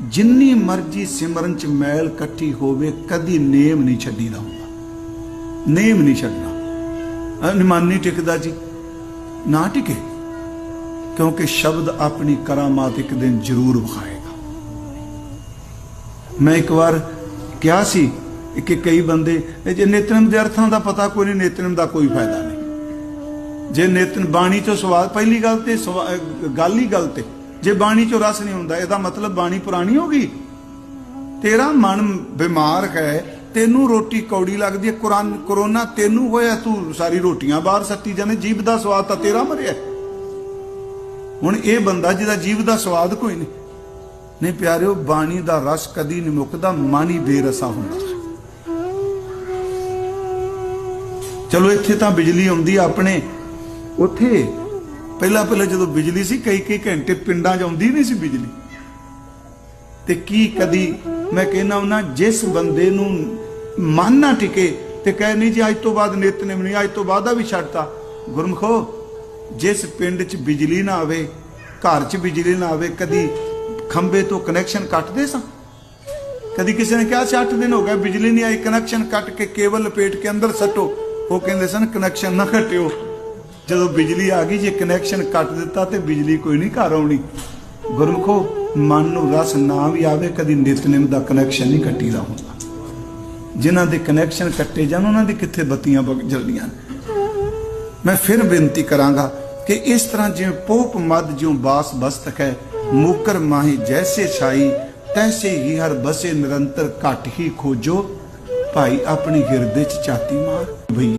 ਜਿੰਨੀ ਮਰਜ਼ੀ ਸਿਮਰਨ ਚ ਮੈਲ ਇਕੱਠੀ ਹੋਵੇ, ਕਦੀ ਨੇਮ ਨਹੀਂ ਛੱਡੀਦਾ ਹੁੰਦਾ। ਨੇਮ ਨਹੀਂ ਛੱਡਣਾ। ਅਨੁਮਾਨ ਨਹੀਂ ਟਿਕਦਾ ਜੀ। ਨਾ ਟਿਕੇ, ਕਿਉਂਕਿ ਸ਼ਬਦ ਆਪਣੀ ਕਰਾਮਾਤ ਇੱਕ ਦਿਨ ਜ਼ਰੂਰ ਵਿਖਾਏਗਾ। ਮੈਂ ਇੱਕ ਵਾਰ ਕਿਹਾ ਸੀ ਕਿ ਕਈ ਬੰਦੇ ਜੇ ਨਿਤਨਮ ਦੇ ਅਰਥਾਂ ਦਾ ਪਤਾ ਕੋਈ ਨਹੀਂ, ਨਿਤਨਮ ਦਾ ਕੋਈ ਫਾਇਦਾ ਨਹੀਂ। ਜੇ ਨਿਤਨ ਬਾਣੀ ਚੋਂ ਸਵਾਦ ਪਹਿਲੀ ਗੱਲ ਤੇ ਸਵਾ- ਅਹ ਗੱਲ ਹੀ ਗੱਲ ਤੇ ਜੇ ਬਾਣੀ ਚੋਂ ਰਸ ਨਹੀਂ ਹੁੰਦਾ, ਇਹਦਾ ਮਤਲਬ ਬਾਣੀ ਪੁਰਾਣੀ ਹੋ ਗਈ। ਤੇਰਾ ਮਨ ਬਿਮਾਰ ਹੈ, ਤੈਨੂੰ ਰੋਟੀ ਕੌੜੀ ਲੱਗਦੀ ਹੈ, ਕੁਰਾਨ, ਕਰੋਨਾ ਤੈਨੂੰ ਹੋਇਆ, ਤੂੰ ਸਾਰੀ ਰੋਟੀਆਂ ਬਾਹਰ ਸੱਟੀ ਜਾਣੇ ਜੀਭ ਦਾ ਸਵਾਦ ਤਾਂ ਤੇਰਾ ਮਰਿਆ। ਹੁਣ ਇਹ ਬੰਦਾ ਜਿਹਦਾ ਜੀਭ ਦਾ ਸਵਾਦ ਕੋਈ ਨਹੀਂ। ਨਹੀਂ ਪਿਆਰਿਓ, ਬਾਣੀ ਦਾ ਰਸ ਕਦੀ ਨਹੀਂ ਮੁੱਕਦਾ, ਮਨ ਹੀ ਬੇਰਸਾ ਹੁੰਦਾ। ਚਲੋ, ਇੱਥੇ ਤਾਂ ਬਿਜਲੀ ਆਉਂਦੀ ਆਪਣੇ। ਉੱਥੇ ਪਹਿਲਾਂ ਪਹਿਲਾਂ ਜਦੋਂ ਬਿਜਲੀ ਸੀ, ਕਈ ਕਈ ਘੰਟੇ ਪਿੰਡਾਂ 'ਚ ਆਉਂਦੀ ਨਹੀਂ ਸੀ ਬਿਜਲੀ। ਤੇ ਕੀ ਕਦੀ ਮੈਂ ਕਹਿੰਦਾ ਉਹਨਾਂ ਜਿਸ ਬੰਦੇ ਨੂੰ ਮਨ ਨਾ ਟਿਕੇ ਤੇ ਕਹੇ ਨਹੀਂ ਜੀ, ਅੱਜ ਤੋਂ ਬਾਅਦ ਨਿਤਨੇਮ ਨਹੀਂ ਅੱਜ ਤੋਂ ਬਾਅਦ ਆ ਵੀ ਛੱਡਤਾ। ਗੁਰਮਖੋ, ਜਿਸ ਪਿੰਡ 'ਚ ਬਿਜਲੀ ਨਾ ਆਵੇ, ਘਰ 'ਚ ਬਿਜਲੀ ਨਾ ਆਵੇ, ਕਦੀ ਖੰਬੇ ਤੋਂ ਕਨੈਕਸ਼ਨ ਕੱਟਦੇ ਸਾਂ? ਕਦੀ ਕਿਸੇ ਨੇ ਕਿਹਾ ਸੀ 8 ਦਿਨ ਹੋ ਗਏ, ਬਿਜਲੀ ਨਹੀਂ ਆਈ ਕਨੈਕਸ਼ਨ ਕੱਟ ਕੇ ਕੇਬਲ ਲਪੇਟ ਕੇ ਅੰਦਰ ਸੱਟੋ। ਉਹ ਕਹਿੰਦੇ ਸਨ ਕਨੈਕਸ਼ਨ ਨਾ ਕੱਟਿਓ। ਜਦੋਂ ਬਿਜਲੀ ਆ ਗਈ, ਜੇ ਕਨੈਕਸ਼ਨ ਕੱਟ ਦਿੱਤਾ ਤੇ ਬਿਜਲੀ ਕੋਈ ਨਹੀਂ ਘਰ ਆਉਣੀ। ਗੁਰਮਖੋ, ਮਨ ਨੂੰ ਰਸ ਨਾ ਵੀ ਆਵੇ, ਕਦੀ ਨਿਤਨੇਮ ਦਾ ਕਨੈਕਸ਼ਨ ਨਹੀਂ ਕੱਟੀਦਾ ਹੁੰਦਾ। ਜਿਨ੍ਹਾਂ ਦੇ ਕਨੈਕਸ਼ਨ ਕੱਟੇ ਜਾਣ, ਉਹਨਾਂ ਦੀ ਕਿੱਥੇ ਬੱਤੀਆਂ ਜਲਦੀਆਂ ਮੈਂ ਫਿਰ ਬੇਨਤੀ ਕਰਾਂਗਾ ਕਿ ਇਸ ਤਰ੍ਹਾਂ ਜਿਵੇਂ ਪੋਪ ਮਦ ਜਿਉ ਬਾਸ ਬਸਤਕ ਹੈ, ਮੁਕਰ ਮਾਹੀ ਜੈਸੇ ਛਾਈ, ਤੈਸੇ ਹੀ ਹਰ ਬਸੇ ਨਿਰੰਤਰ ਘਟ ਹੀ ਖੋਜੋ, ਭਾਈ ਆਪਣੀ ਹਿਰਦੇ ਚ ਚਾਤੀ ਮਾਰ। ਭਈ